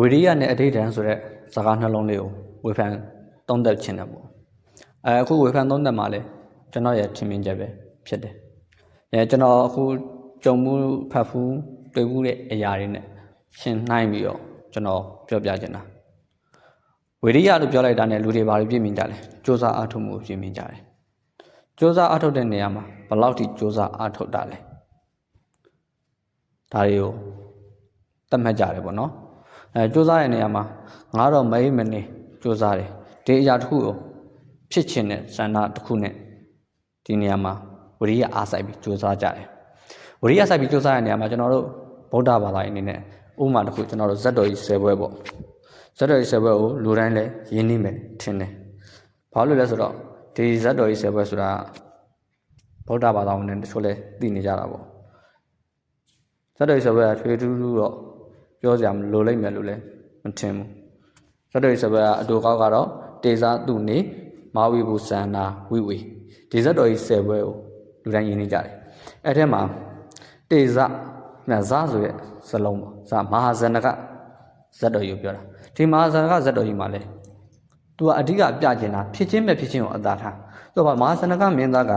ဝိရိယနဲ့အဋိဌံဆိုတဲ့စကားနှလုံးလေးကိုဝေဖန်သုံးသပ်ခြင်းတယ်ပေါ့အဲအခုဝေဖန်သုံးသပ်မှာလဲကျွန်တော်ရဲ့ထင်မြင်ချက်ပဲဖြစ်တယ်အဲကျွန်တော်အခုကြုံမှုဖတ်ဖူးတွေ့မှုတဲ့အရာတွေနဲ့ရှင်းနှိုင်းပြီးတော့ကျွန်တော်ပြောပြချင်တာဝိရိယလို့ပြောလိုက်တာနဲ့လူတွေဘာလို့ပြည့်မြင်ကြလဲစ조사အားထုတ်မှုကိုပြည့်မြင်ကြတယ်စ조사အားထုတ်တဲ့နေရာမှာဘယ်လောက်ထိစ조사အားထုတ်တာလဲဒါတွေကိုသတ်မှတ်ကြတယ်ပေါ့နော် အဲစူးစမ်းတဲ့နေရာမှာငါတော့မအိမ်မနေစူးစမ်းတယ်ဒီအရာတစ်ခုကိုဖြစ်ချင်တဲ့စန္ဒတစ်ခုနဲ့ဒီနေရာမှာဝရိယအားစိုက်ပြီးစူးစမ်းကြတယ်ဝရိယစိုက်ပြီးစူးစမ်းတဲ့နေရာမှာကျွန်တော်တို့ဗုဒ္ဓဘာသာအနေနဲ့ဥပမာတစ်ခုကျွန်တော်တို့ဇတ်တော်ကြီး၁၀ပွဲပေါ့ဇတ်တော်ကြီး၁၀ပွဲကိုလူတိုင်းလည်းရင်းနှီးမယ်ထင်တယ်ဘာလို့လဲဆိုတော့ဒီဇတ်တော်ကြီး၁၀ပွဲဆိုတာဗုဒ္ဓဘာသာဝင်တွေတချို့လဲသိနေကြတာပေါ့ဇတ်တော်ကြီး၁၀ပွဲကထွေထူးထူးတော့ ပြောစရာမလိုလိမ့်မယ်လို့လည်းမထင်ဘူးဇတ်တော်ကြီးဆယ်ပွဲကအတူကောက်ကတော့တေဇာသူနေမာဝီဘူစန္နာဝိဝေဒီဇတ်တော်ကြီးဆယ်ပွဲကိုလူတိုင်းရင်းနှီးကြတယ်အဲ့ထဲမှာတေဇာမြတ်ဇာဆိုရဲ့စလုံးပေါ့ဇာမဟာဇနကဇတ်တော်ကြီးကိုပြောတာဒီမဟာဇနကဇတ်တော်ကြီးမှာလဲသူကအဓိကပြကျင်တာဖြစ်ချင်းမဲ့ဖြစ်ချင်းကိုအသာထားသူကမဟာဇနကမင်းသားက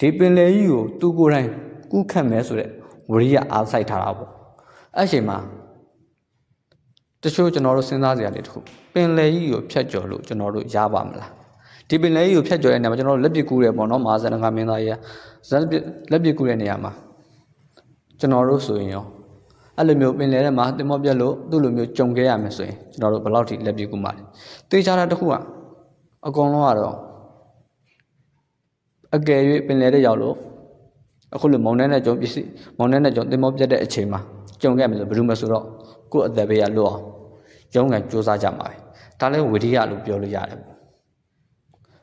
ဒီပင်လေကြီးကိုသူကိုယ်တိုင်ကူးခတ်မယ်ဆိုတဲ့ဝရိယအားစိုက်ထားတာပေါ့ အဲ့ချိန်မှာတချို့ကျွန်တော်တို့စဉ်းစားစရာတွေတခုပင်လေကြီးကိုဖြတ်ကျော်လို့ကျွန်တော်တို့ရပါမလားဒီပင်လေကြီးကိုဖြတ်ကျော်တဲ့နေရာမှာကျွန်တော်တို့လက်ပစ်ကူးတယ်ပေါ့နော်မဟာဇနကမင်းသားကြီးကလက်ပစ်လက်ပစ်ကူးတဲ့နေရာမှာကျွန်တော်တို့ဆိုရင်ရောအဲ့လိုမျိုးပင်လေထဲမှာတင်မောပြက်လို့သူ့လိုမျိုးကြုံခဲ့ရမယ်ဆိုရင်ကျွန်တော်တို့ဘယ်လောက်ထိလက်ပစ်ကူးမှာလဲတေးချတာတစ်ခုကအကုန်လုံးကတော့အကယ်၍ပင်လေတဲ့ရောက်လို့အခုလိုမုံနဲ့နဲ့ကြုံပစ္စည်းမုံနဲ့နဲ့ကြုံတင်မောပြက်တဲ့အချိန်မှာ ကြုံခဲ့မယ်ဆိုဘယ်လိုမှဆိုတော့ကိုယ့်အသက်ဘေးကလွတ်အောင်ရုံးကန်စူးစမ်းကြမှာပဲဒါလည်းဝိရိယလို့ပြောလို့ရတယ်ပေါ့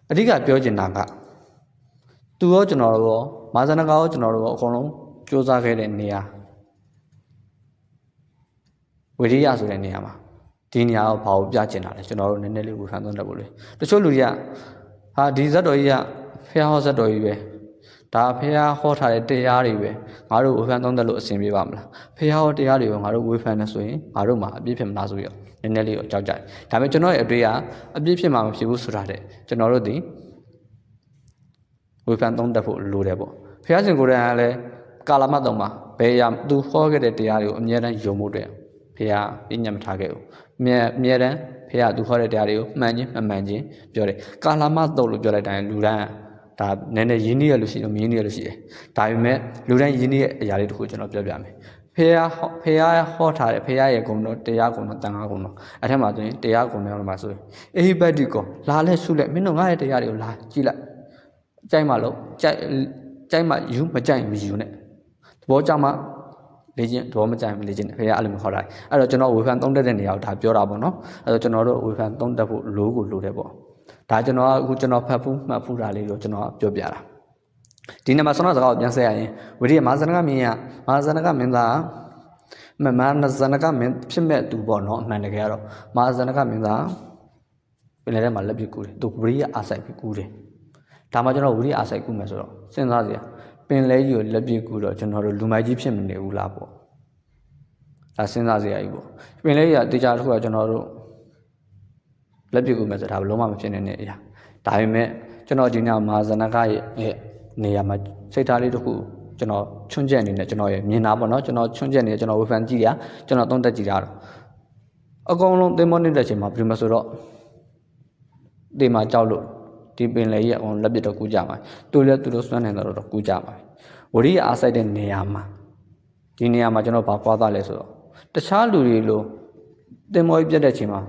အဓိကပြောချင်တာကသူရောကျွန်တော်တို့ရောမာဇနကရောကျွန်တော်တို့ရောအကုန်လုံးစူးစမ်းခဲ့တဲ့နေရာဝိရိယဆိုတဲ့နေရာမှာဒီနေရာကိုဘာကိုပြချင်တာလဲကျွန်တော်တို့နည်းနည်းလေးဝေဖန်သုံးတတ်ဖို့လေတချို့လူတွေကဟာဒီဇတ်တော်ကြီးကဖះဟောဇတ်တော်ကြီးပဲ ဒါဖះဟောထားတဲ့တရားတွေပဲငါတို့ဝေဖန်သုံးတတ်လို့အဆင်ပြေပါမလားဖះဟောတရားတွေကိုငါတို့ဝေဖန်နေဆိုရင်ငါတို့မှာအပြည့်ဖြစ်မလားဆိုပြီးတော့နည်းနည်းလေးကိုကြောက်ကြတယ်ဒါပေမဲ့ကျွန်တော်ရဲ့အတွေ့အပြည့်ဖြစ်မှာမဖြစ်ဘူးဆိုတာတဲ့ကျွန်တော်တို့ဒီဝေဖန်သုံးတတ်ဖို့လိုတယ်ပေါ့ဖះရှင်ကိုယ်တိုင်ကလည်းကာလမတ်တော်မှာဘယ်ရသူဟောခဲ့တဲ့တရားတွေကိုအမြဲတမ်းယုံမှုတဲ့ဖះပြညတ်မထားခဲ့ဘူးအမြဲအမြဲတမ်းဖះသူဟောတဲ့တရားတွေကိုမှန်ချင်းမမှန်ချင်းပြောတယ်ကာလမတ်တော်လို့ပြောလိုက်တိုင်းလူတိုင်း ဒါနည်းနည်းရင်းနှီးရလို့ရှိတယ်မရင်းနှီးရလို့ရှိတယ်ဒါပေမဲ့လူတိုင်းရင်းနှီးရဲ့အရာလေးတခုကျွန်တော်ပြောပြမယ်ဖះဖះဟောထားတယ်ဖះရဲ့ဂုဏ်တော်တရားဂုဏ်တော်တန်ခါဂုဏ်တော်အဲ့ထက်မှာဆိုရင်တရားဂုဏ်တော်မှာဆိုရင်အေဟိပတ္တိကောလာလဲဆုလဲမင်းတို့ငါရဲ့တရားတွေကိုလာကြည့်လိုက်ကြိုက်မှလို့ကြိုက်ကြိုက်မှယူမကြိုက်မယူနဲ့သဘောကျမှလေ့ကျင့်သဘောမကျရင်လေ့ကျင့်ဖေရအဲ့လိုမျိုးခေါ်တာအဲ့တော့ကျွန်တော်ဝေဖန်သုံးတက်တဲ့နေရာကိုဒါပြောတာပေါ့နော်အဲ့တော့ကျွန်တော်တို့ဝေဖန်သုံးတက်ဖို့လိုကိုလိုတယ်ပေါ့ ဒါကျွန်တော်အခုကျွန်တော်ဖတ်ဖူးမှတ်ဖူးတာလေးကိုကျွန်တော်ပြောပြတာဒီနေ့မှာဆောင်းစကားကိုပြန်ဆက်ရရင်ဝိရိယမဟာဇနကမင်းရမဟာဇနကမင်းသားမမနဇနကမင်းဖြစ်မဲ့သူပေါ့နော်အမှန်တကယ်ကတော့မဟာဇနကမင်းသားပင်လယ်ထဲမှာလက်ပြကူတယ်သူဝိရိယအားဆိုင်ပြီးကူတယ်ဒါမှကျွန်တော်ဝိရိယအားဆိုင်ကူမယ်ဆိုတော့စဉ်းစားစရာပင်လဲကြီးကိုလက်ပြကူတော့ကျွန်တော်တို့လူမိုက်ကြီးဖြစ်မနေဘူးလားပေါ့ဒါစဉ်းစားစရာကြီးပေါ့ပင်လဲကြီးကတေချာတစ်ခုကကျွန်တော်တို့ လက်ပြကူမယ်ဆိုတာဘယ်လုံးမှမဖြစ်နိုင်တဲ့အရာဒါပေမဲ့ကျွန်တော်ဒီညမာဇနကရဲ့နေရာမှာစိတ်ထားလေးတစ်ခုကျွန်တော်ချွန့်ချက်အနေနဲ့ကျွန်တော်ရဲ့မြင်တာပေါ့နော်ကျွန်တော်ချွန့်ချက်နေကျွန်တော်ဝေဖန်ကြည့်ရကျွန်တော်သုံးသက်ကြည့်ရတော့အကုန်လုံးသင်္ဘောနေတဲ့ချိန်မှာဘယ်မှာဆိုတော့ဒီမှာကြောက်လို့ဒီပင်လေကြီးအကုန်လက်ပစ်တော့ကူးကြမှာသူလည်းသူတို့စွမ်းနိုင်တော့တော့ကူးကြမှာဝရိယအားဆိုင်တဲ့နေရာမှာဒီနေရာမှာကျွန်တော်ဘာကွာသားလဲဆိုတော့တခြားလူတွေလိုတင်မောကြီးပြတ်တဲ့ချိန်မှာ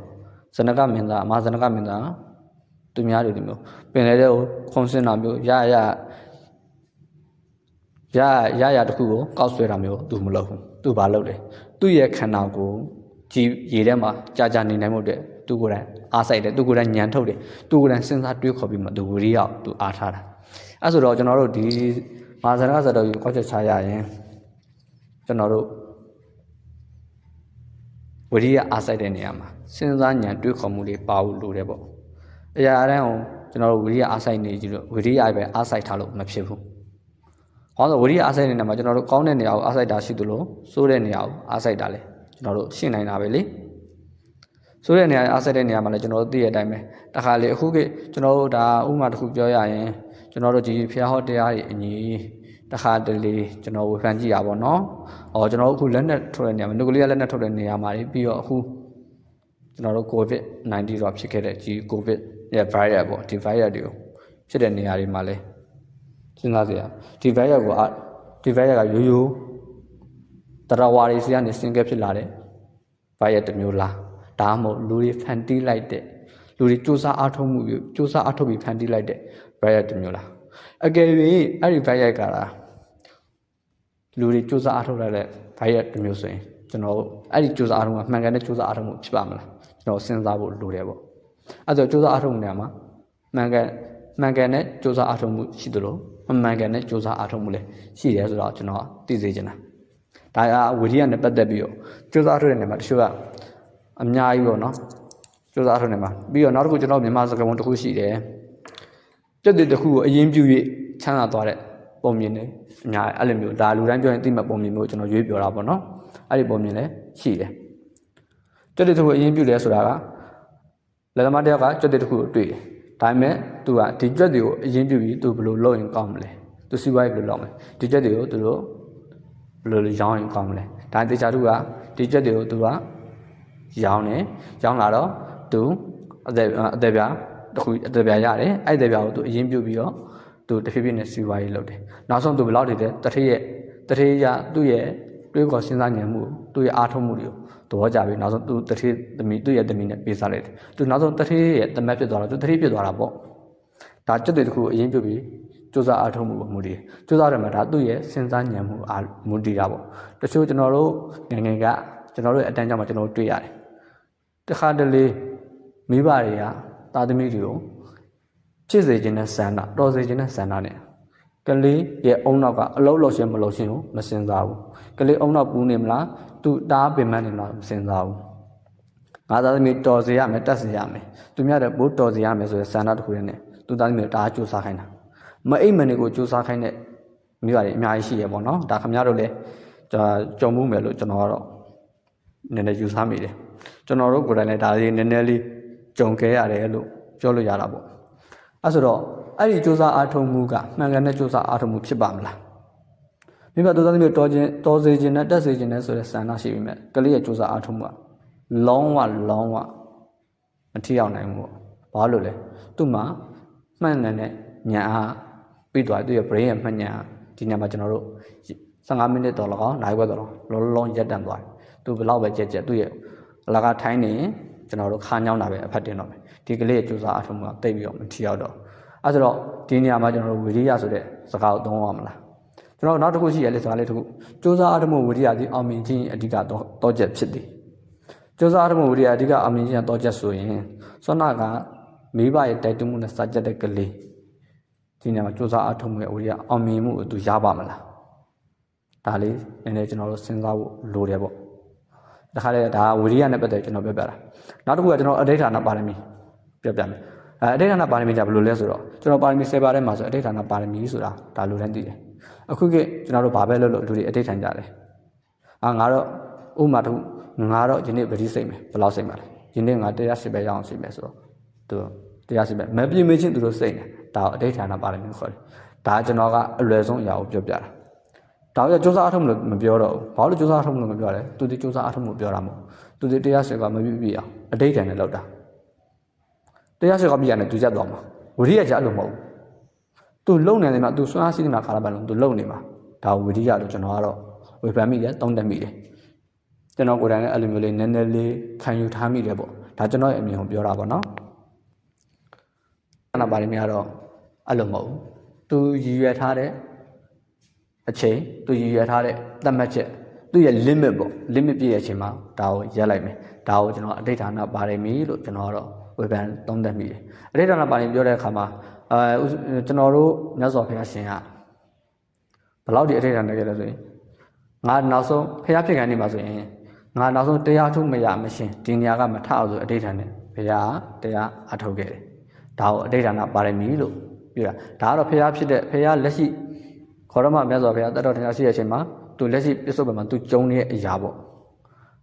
ဇနကမင်းသားအမဇနကမင်းသားသူများတွေဒီမျိုးပင်လေတဲ့ကိုခုံစင်တာမျိုးရရရရရတခုကိုကောက်ဆွဲတာမျိုးသူမလုပ်ဘူးသူဘာလုပ်လဲသူ့ရဲ့ခန္ဓာကိုကြည်ရေထဲမှာကြာကြာနေနိုင်မှုတဲ့သူကိုယ်တိုင်အားဆိုင်တယ်သူကိုယ်တိုင်ညံထုတ်တယ်သူကိုယ်တိုင်စဉ်းစားတွေးခေါ်ပြီးမှသူဝိရိယကိုသူအားထားတာအဲဆိုတော့ကျွန်တော်တို့ဒီမာဇရဇတော်ကြီးကောက်ချက်ချရရင်ကျွန်တော်တို့ ဝိရိယအားဆိုင်တဲ့နေရာမှာစဉ်းစားညံတွေးခေါ်မှုတွေပါဖို့လိုတယ်ပေါ့အရာအတိုင်းအောင်ကျွန်တော်တို့ဝိရိယအားဆိုင်နေကြည့်လို့ဝိရိယပဲအားဆိုင်ထားလို့မဖြစ်ဘူးဟောဆိုဝိရိယအားဆိုင်နေတဲ့မှာကျွန်တော်တို့ကောင်းတဲ့နေရာကိုအားဆိုင်တာရှိသလိုစိုးတဲ့နေရာကိုအားဆိုင်တာလေကျွန်တော်တို့ရှင်းနိုင်တာပဲလေဆိုတဲ့နေရာအားဆက်တဲ့နေရာမှာလည်းကျွန်တော်တို့သိရတဲ့အတိုင်းပဲတခါလေအခုကကျွန်တော်တို့ဒါဥပမာတစ်ခုပြောရရင်ကျွန်တော်တို့ဒီဖျားဟောတရားကြီးအညီ တခါတလေကျွန်တော်ဝေဖန်ကြည့်ရပါတော့။အော်ကျွန်တော်တို့အခုလက်နက်ထုတ်တဲ့နေရာမှာနုကလီးယားလက်နက်ထုတ်တဲ့နေရာမှာလေပြီးတော့အခုကျွန်တော်တို့ COVID-19 တော့ဖြစ်ခဲ့တဲ့ဒီ COVID ရဲ့ virus ပေါ့ဒီ virus တွေကိုဖြစ်တဲ့နေရာတွေမှာလဲစဉ်းစားစရာဒီ virus ကိုအဒီ virus ကရိုးရိုးတရဝါရီစီကနေစင်ကဲဖြစ်လာတဲ့ virus တစ်မျိုးလားဒါမှမဟုတ်လူတွေဖန်တီးလိုက်တဲ့လူတွေစူးစမ်းအားထုတ်မှုပြီးစူးစမ်းအားထုတ်ပြီးဖန်တီးလိုက်တဲ့ virus တစ်မျိုးလားအကယ်၍အဲ့ဒီ virus ကလား လူတွေစူးစမ်းအားထုတ်လိုက်တဲ့ virus တစ်မျိုးဆိုရင်ကျွန်တော်တို့အဲ့ဒီစူးစမ်းအားထုတ်မှုကမှန်ကန်တဲ့စူးစမ်းအားထုတ်မှုဖြစ်ပါမလားကျွန်တော်စဉ်းစားဖို့လိုတယ်ပေါ့အဲ့ဒါစူးစမ်းအားထုတ်မှုနေရာမှာမှန်ကန်မှန်ကန်တဲ့စူးစမ်းအားထုတ်မှုရှိသလိုမမှန်ကန်တဲ့စူးစမ်းအားထုတ်မှုလည်းရှိတယ်ဆိုတော့ကျွန်တော်သိစေချင်တာဒါကဝိရိယနဲ့ပတ်သက်ပြီးတော့စူးစမ်းအားထုတ်တဲ့နေရာမှာတချို့ကအများကြီးပေါ့နော်စူးစမ်းအားထုတ်နေမှာပြီးတော့နောက်တစ်ခုကျွန်တော်မြန်မာစကားပုံတစ်ခုရှိတယ်ပြည့်တဲ့တစ်ခုကိုအရင်ပြု၍ချမ်းသာသွားတဲ့ ပုံမြင်နေအများအဲ့လိုမျိုးဒါလူတိုင်းပြောရင်သိမဲ့ပုံမြင်မျိုးကျွန်တော်ရွေးပြောတာပေါ့နော်အဲ့ဒီပုံမြင်လည်းရှိတယ်ပြည့်တဲ့တစ်ခုအရင်ပြုတယ်ဆိုတာကလက်သမားတစ်ယောက်ကကြွက်တဲ့တစ်ခုကိုတွေ့တယ်ဒါပေမဲ့သူကဒီကြွက်တွေကိုအရင်ပြုပြီးသူဘယ်လိုလုပ်ရင်ကောင်းမလဲသူစီးပွားရေးဘယ်လိုလုပ်မလဲဒီကြွက်တွေကိုသူတို့ဘယ်လိုရောင်းရင်ကောင်းမလဲဒါတေချာသူကဒီကြွက်တွေကိုသူကရောင်းတယ်ရောင်းလာတော့သူအသက်အသက်ပြားတစ်ခုအသက်ပြားရတယ်အဲ့ဒီအသက်ပြားကိုသူအရင်ပြုတ်ပြီးတော့ သူတဖြည်းဖြည်းနဲ့စီးပွားရေးလုပ်တယ်နောက်ဆုံးသူဘယ်လောက်တည်းတတထေးရဲ့တထေးရသူ့ရဲ့တွေးခေါ်စဉ်းစားဉာဏ်မှုကိုသူ့ရဲ့အားထုတ်မှုတွေကိုသဘောကျပြီးနောက်ဆုံးသူတထေးသမီးသူ့ရဲ့သမီးနဲ့ပေးစားလိုက်တယ်သူနောက်ဆုံးတထေးရဲ့တမက်ဖြစ်သွားတော့သူတထေးဖြစ်သွားတာပေါ့ဒါจุดတွေတစ်ခုအရင်ပြုတ်ပြီးစူးစမ်းအားထုတ်မှုကိုမူတည်စူးစမ်းတယ်မှာဒါသူ့ရဲ့စဉ်းစားဉာဏ်မှုအားမူတည်တာပေါ့တချို့ကျွန်တော်တို့ငယ်ငယ်ကကျွန်တော်တို့ရဲ့အတန်းကြောင့်မှကျွန်တော်တို့တွေ့ရတယ်တခါတလေမိဘတွေကသားသမီးတွေကို ဖြစ်စေခြင်းနဲ့ဆန္ဒတော်စေခြင်းနဲ့ဆန္ဒနဲ့ကလေးရဲ့အုံနောက်ကအလုံးလို့ရှင်မလို့ရှင်ကိုမစင်စားဘူးကလေးအုံနောက်ပူးနေမလားသူတားပင်မနေမလားမစင်စားဘူးငါသားသမီးတော်စေရမယ်တက်စေရမယ်သူများတဲ့ဘိုးတော်စေရမယ်ဆိုတဲ့ဆန္ဒတစ်ခုနဲ့သူသားသမီးကိုတားကြိုးစားခိုင်းတာမအိမ်မနေကိုကြိုးစားခိုင်းတဲ့မိဘတွေအများကြီးရှိရပေါ့နော်ဒါခင်ဗျားတို့လည်းကြုံမှုမယ်လို့ကျွန်တော်ကတော့နည်းနည်းယူဆမိတယ်ကျွန်တော်တို့ကိုယ်တိုင်လည်းဒါလေးနည်းနည်းလေးကြုံခဲ့ရတယ်လို့ပြောလို့ရတာပေါ့ အဲဆိုတော့အဲ့ဒီစူးစမ်းအားထုတ်မှုကမှန်ကန်တဲ့စူးစမ်းအားထုတ်မှုဖြစ်ပါမလားမိဘတို့သားသမီးတော်ခြင်းတော်စေခြင်းနဲ့တက်စေခြင်းနဲ့ဆိုတဲ့ဆန္ဒရှိပြီမဲ့ကလေးရဲ့စူးစမ်းအားထုတ်မှုကလုံးဝလုံးဝမထီအောင်နိုင်ဘူးပေါ့ဘာလို့လဲသူ့မှာမှန်တယ်နဲ့ညာအားပြီးသွားသူ့ရဲ့ brain ရဲ့မှတ်ညာဒီညမှာကျွန်တော်တို့15မိနစ်တော့လကောက်နိုင်ဘက်တော့လုံးလုံးရက်တန်သွားတယ်သူဘယ်လောက်ပဲကြက်ကြက်သူ့ရဲ့အလကားထိုင်းနေရင် ကျွန်တော်တို့ခါညောင်းတာပဲအဖတ်တင်တော့မယ်ဒီကလေးရဲ့စူးစမ်းအားထုတ်မှုကတိတ်ပြီးတော့မထီအောင်တော့အဲဆိုတော့ဒီနေရာမှာကျွန်တော်တို့ဝိရိယဆိုတဲ့စကားကိုသုံးရမလားကျွန်တော်နောက်တစ်ခုရှိရလေစကားလေးတစ်ခုစူးစမ်းအားထုတ်မှုဝိရိယဒီအောင်မြင်ခြင်းအဓိကတော့တော့ချက်ဖြစ်တယ်စူးစမ်းအားထုတ်မှုဝိရိယအဓိကအောင်မြင်ခြင်းတော့ချက်ဆိုရင်ဆွမ်းနာကမိဘရဲ့တိုက်တွန်းမှုနဲ့စာချက်တဲ့ကလေးဒီနေရာမှာစူးစမ်းအားထုတ်မှုရဲ့ဝိရိယအောင်မြင်မှုကိုသူရပါမလားဒါလေးနည်းနည်းကျွန်တော်တို့စဉ်းစားဖို့လိုတယ်ပေါ့ တခါလေဒါဝိရိယနဲ့ပတ်သက်ကျွန်တော်ပြောပြတာနောက်တစ်ခုကကျွန်တော်အဋိဌာဏပါရမီပြောပြမယ်အဲအဋိဌာဏပါရမီကဘယ်လိုလဲဆိုတော့ကျွန်တော်ပါရမီ7ပါးထဲမှာဆိုအဋိဌာဏပါရမီဆိုတာဒါလူတိုင်းသိတယ်အခုကကျွန်တော်တို့ဘာပဲလုပ်လို့လူတွေအဋိဌာဏကြတယ်အာငါတော့ဥမာတို့ငါတော့ယနေ့ဗတိစိတ်မယ်ဘယ်လောက်စိတ်မှာလဲယနေ့ငါတရား10ပဲရအောင်စိတ်မယ်ဆိုတော့သူတရား10ပဲမပြည့်မချင်းသူတို့စိတ်နေဒါကိုအဋိဌာဏပါရမီခေါ်တယ်ဒါကျွန်တော်ကအလွယ်ဆုံးအရာကိုပြောပြတာ ဒါကြောင့်စူးစမ်းအထုံးလို့မပြောတော့ဘူးဘာလို့စူးစမ်းအထုံးလို့မပြောလဲသူဒီစူးစမ်းအထုံးလို့ပြောတာမဟုတ်သူဒီတရားစေကမပြည့်ပြည့်အောင်အတိတ်တန်နဲ့လောက်တာတရားစေကပြည့်ရတယ်သူရက်သွားမှာဝိရိယကြလို့မဟုတ်ဘူးသူလုံနေတယ်မှာသူစွမ်းအားရှိနေတာခါလာပါလုံးသူလုံနေမှာဒါဝိရိယလို့ကျွန်တော်ကတော့ဝေဖန်မိတယ်တောင်းတမိတယ်ကျွန်တော်ကိုယ်တိုင်လည်းအဲ့လိုမျိုးလေးနည်းနည်းလေးခံယူထားမိတယ်ပေါ့ဒါကျွန်တော်ရဲ့အမြင်ကိုပြောတာပေါ့နော်အဲ့ဒါပါရမီကတော့အဲ့လိုမဟုတ်ဘူးသူရည်ရွယ်ထားတဲ့ အချိန်သူရည်ရွယ်ထားတဲ့သတ်မှတ်ချက်သူ့ရဲ့ limit ပေါ့ limit ပြည့်တဲ့အချိန်မှာဒါကိုရက်လိုက်မယ်ဒါကိုကျွန်တော်အဋိဌာဏပါရမီလို့ကျွန်တော်ကတော့ဝေဖန်သုံးသပ်မိတယ်အဋိဌာဏပါရမီပြောတဲ့အခါမှာအဲကျွန်တော်တို့မြတ်စွာဘုရားရှင်ကဘယ်လောက်ဒီအဋိဌာဏခဲ့လဲဆိုရင်ငါနောက်ဆုံးဘုရားဖြစ်ခံနေမှာဆိုရင်ငါနောက်ဆုံးတရားထုတ်မရမရှင်ဒီနေရာကမထအောင်ဆိုအဋိဌာဏနဲ့ဘုရားတရားအထုတ်ခဲ့တယ်ဒါကိုအဋိဌာဏပါရမီလို့ပြောတာဒါကတော့ဘုရားဖြစ်တဲ့ဘုရားလက်ရှိ ခေါ်ရမမြတ်စွာဘုရားတတ်တော်တရားရှိတဲ့အချိန်မှာသူလက်ရှိပြစ္ဆုတ်ဘက်မှာသူကျုံနေတဲ့အရာပေါ့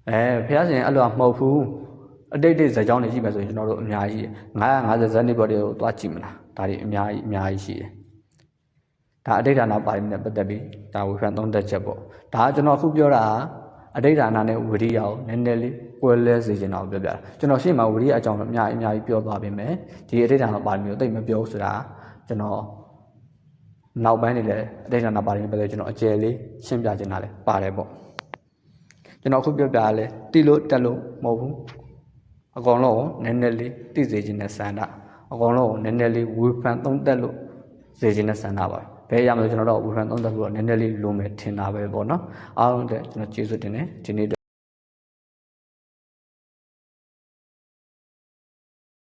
အဲဘုရားရှင်အဲ့လိုမဟုတ်ဘူးအတိတ်တိတ်ဇာတ်ကြောင်းတွေရှိမှဆိုရင်ကျွန်တော်တို့အများကြီး950ဇက်နေဘော်တွေကိုသွားကြည့်မလားဒါတွေအများကြီးအများကြီးရှိတယ်ဒါအတိတ်ဒါနာပါရမီနဲ့ပတ်သက်ပြီးဒါဝေဖန်သုံးသက်ချက်ပေါ့ဒါကကျွန်တော်အခုပြောတာကအတိတ်ဒါနာနဲ့ဝိရိယကိုနည်းနည်းလေးကွဲလဲစေချင်တာကိုပြောပြတာကျွန်တော်ရှေ့မှာဝိရိယအကြောင်းတော့အများကြီးအများကြီးပြောသွားပြင်မယ်ဒီအတိတ်ဒါနာပါရမီကိုတိတ်မပြောဘူးဆိုတာကျွန်တော် နောက်ပိုင်းနေလည်းအတိတ်နာပါတယ်ပဲလေကျွန်တော်အကျယ်လေးရှင်းပြချင်တာလည်းပါတယ်ပေါ့ကျွန်တော်အခုပြောပြရလဲတီလို့တက်လို့မဟုတ်ဘူးအကောင်လုံးကိုနည်းနည်းလေးသိစေခြင်းနဲ့စန္ဒအကောင်လုံးကိုနည်းနည်းလေးဝေဖန်သုံးသက်လို့စေခြင်းနဲ့စန္ဒပါဘယ်ရမလို့ကျွန်တော်တို့ဝေဖန်သုံးသက်လို့နည်းနည်းလေးလိုမယ်ထင်တာပဲပေါ့နော်အားလုံးတဲ့ကျွန်တော်ကျေးဇူးတင်တယ်ဒီနေ့